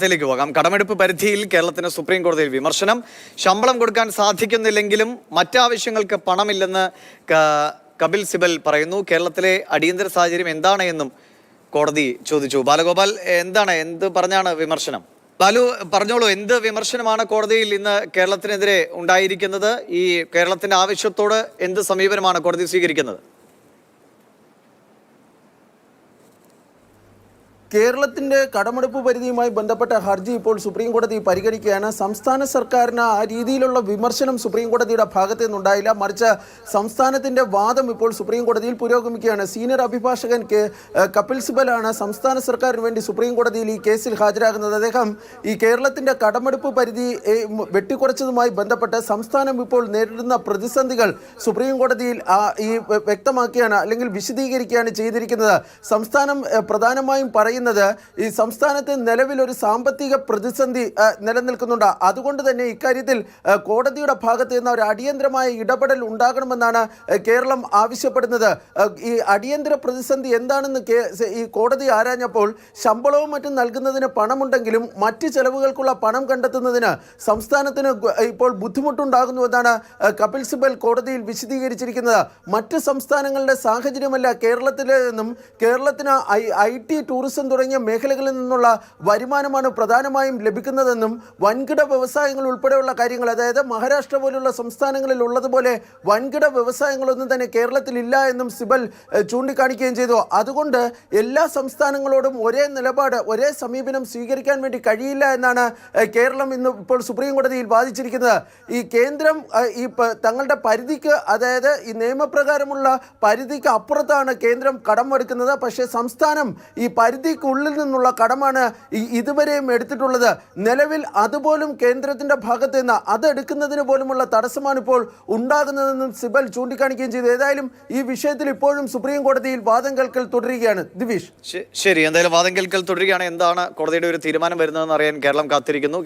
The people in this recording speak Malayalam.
ത്തിലേക്ക് പോകാം. കടമെടുപ്പ് പരിധിയിൽ കേരളത്തിന് സുപ്രീം കോടതിയിൽ വിമർശനം. ശമ്പളം കൊടുക്കാൻ സാധിക്കുന്നില്ലെങ്കിലും മറ്റാവശ്യങ്ങൾക്ക് പണമില്ലെന്ന് കപിൽ സിബൽ പറയുന്നു. കേരളത്തിലെ അടിയന്തര സാഹചര്യം എന്താണ് എന്നും കോടതി ചോദിച്ചു. ബാലഗോപാൽ എന്താണ് എന്ത് പറഞ്ഞാണ് വിമർശനം? ബാലു പറഞ്ഞോളൂ എന്ത് വിമർശനമാണ് കോടതിയിൽ ഇന്ന് കേരളത്തിനെതിരെ ഉണ്ടായിരിക്കുന്നത്? ഈ കേരളത്തിന്റെ ആവശ്യത്തോട് എന്ത് സമീപനമാണ് കോടതി സ്വീകരിക്കുന്നത്? കേരളത്തിന്റെ കടമെടുപ്പ് പരിധിയുമായി ബന്ധപ്പെട്ട ഹർജി ഇപ്പോൾ സുപ്രീം കോടതി പരിഗണിക്കുകയാണ്. സംസ്ഥാന സർക്കാരിന് ആ രീതിയിലുള്ള വിമർശനം സുപ്രീം കോടതിയുടെ ഭാഗത്തു നിന്നുണ്ടായില്ല മറിച്ച് സംസ്ഥാനത്തിന്റെ വാദം ഇപ്പോൾ സുപ്രീം കോടതിയിൽ പുരോഗമിക്കുകയാണ്. സീനിയർ അഭിഭാഷകൻ കെ കപിൽ സിബലാണ് സംസ്ഥാന സർക്കാരിന് വേണ്ടി സുപ്രീം കോടതിയിൽ ഈ കേസിൽ ഹാജരാകുന്നത്. അദ്ദേഹം ഈ കേരളത്തിന്റെ കടമെടുപ്പ് പരിധി വെട്ടിക്കുറച്ചതുമായി ബന്ധപ്പെട്ട് സംസ്ഥാനം ഇപ്പോൾ നേരിടുന്ന പ്രതിസന്ധികൾ സുപ്രീം കോടതിയിൽ ഈ വ്യ- വ്യക്തമാക്കിയാണ് അല്ലെങ്കിൽ വിശദീകരിക്കുകയാണ് ചെയ്തിരിക്കുന്നത്. സംസ്ഥാനം പ്രധാനമായും പറയുന്നത് ഈ സംസ്ഥാനത്ത് നിലവിലൊരു സാമ്പത്തിക പ്രതിസന്ധി നിലനിൽക്കുന്നുണ്ട്. അതുകൊണ്ട് തന്നെ ഇക്കാര്യത്തിൽ കോടതിയുടെ ഭാഗത്ത് നിന്ന് ഒരു അടിയന്തരമായ ഇടപെടൽ ഉണ്ടാകണമെന്നാണ് കേരളം ആവശ്യപ്പെടുന്നത്. ഈ അടിയന്തര പ്രതിസന്ധി എന്താണെന്ന് ഈ കോടതി ആരാഞ്ഞപ്പോൾ ശമ്പളവും മറ്റും നൽകുന്നതിന് പണമുണ്ടെങ്കിലും മറ്റ് ചെലവുകൾക്കുള്ള പണം കണ്ടെത്തുന്നതിന് സംസ്ഥാനത്തിന് ഇപ്പോൾ ബുദ്ധിമുട്ടുണ്ടാകുന്നുവെന്നാണ് കപിൽ സിബൽ കോടതിയിൽ വിശദീകരിച്ചിരിക്കുന്നത്. മറ്റ് സംസ്ഥാനങ്ങളുടെ സാഹചര്യമല്ല കേരളത്തിലെ നിന്നും കേരളത്തിന് ഐ ടി ടൂറിസം തുടങ്ങിയ മേഖലകളിൽ നിന്നുള്ള വരുമാനമാണ് പ്രധാനമായും ലഭിക്കുന്നതെന്നും വൻകിട വ്യവസായങ്ങൾ ഉൾപ്പെടെയുള്ള കാര്യങ്ങൾ അതായത് മഹാരാഷ്ട്ര പോലുള്ള സംസ്ഥാനങ്ങളിൽ ഉള്ളതുപോലെ വൻകിട വ്യവസായങ്ങളൊന്നും തന്നെ കേരളത്തിൽ ഇല്ല എന്നും സിബൽ ചൂണ്ടിക്കാണിക്കുകയും ചെയ്തു. അതുകൊണ്ട് എല്ലാ സംസ്ഥാനങ്ങളോടും ഒരേ നിലപാട് ഒരേ സമീപനം സ്വീകരിക്കാൻ വേണ്ടി കഴിയില്ല എന്നാണ് കേരളം ഇന്ന് ഇപ്പോൾ സുപ്രീം കോടതിയിൽ വാദിച്ചിരിക്കുന്നത്. ഈ കേന്ദ്രം ഈ തങ്ങളുടെ പരിധിക്ക് അതായത് ഈ നിയമപ്രകാരമുള്ള പരിധിക്ക് അപ്പുറത്താണ് കേന്ദ്രം കടം എടുക്കുന്നത് പക്ഷേ സംസ്ഥാനം ഈ പരിധിക്കുള്ളിൽ നിന്നുള്ള കടമാണ് ഇതുവരെയും എടുത്തിട്ടുള്ളത്. നിലവിൽ അതുപോലും കേന്ദ്രത്തിന്റെ ഭാഗത്ത് നിന്ന് അതെടുക്കുന്നതിന് പോലുമുള്ള തടസ്സമാണ് ഇപ്പോൾ ഉണ്ടാകുന്നതെന്നും സിബൽ ചൂണ്ടിക്കാണിക്കുകയും ചെയ്തു. ഏതായാലും ഈ വിഷയത്തിൽ ഇപ്പോഴും സുപ്രീം കോടതിയിൽ വാദം കേൾക്കൽ തുടരുകയാണ്. ദിവിഷ്. ശരി എന്തായാലും വാദം കേൾക്കൽ തുടരുകയാണ്. എന്താണ് കോടതിയുടെ ഒരു തീരുമാനം വരുന്നതെന്ന് അറിയാൻ കേരളം കാത്തിരിക്കുന്നു.